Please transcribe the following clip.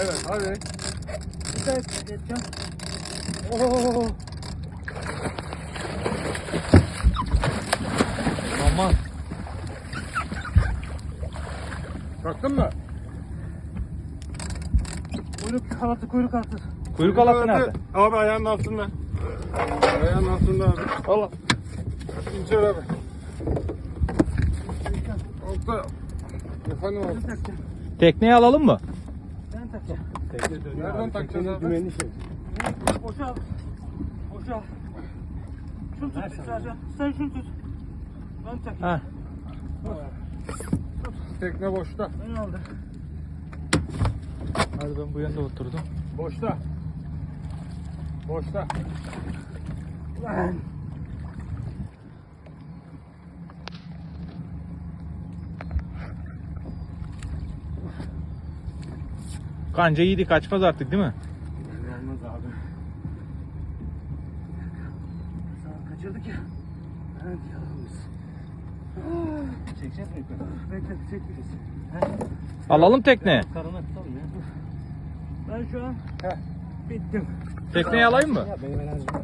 Evet hadi. Bir daha geçeceğim. Oo. Aman. Taktın mı? Kuyruk halatı kuyruk halatı. Kuyruk halatı nerede? Abi ayağının altında. Ayağının altında abi. Allah. İnce abi. Altta. Efendim abi. Tekneyi alalım mı? Ben takacağım. Nereden takacağız abi? Dümenli şey. Boşal. Boşal. Şunu tut sadece. Sen şunu tut. Ben takayım. Ha. Tekne boşta. Ben aldı. Hadi ben bu yanda oturdum. Boşta. Boşta. Lan. Kanca iyiydi kaçmaz artık değil mi? Olmaz abi. Sağ kaçırdık ya. Evet yalnız. Çekeceğiz mi yukarı? Bekle çekmeyeceğiz. Alalım tekne. Karına tutalım ya. Ben şu an bittim. Tekneyi alayım mı? Ya benim enerjim var.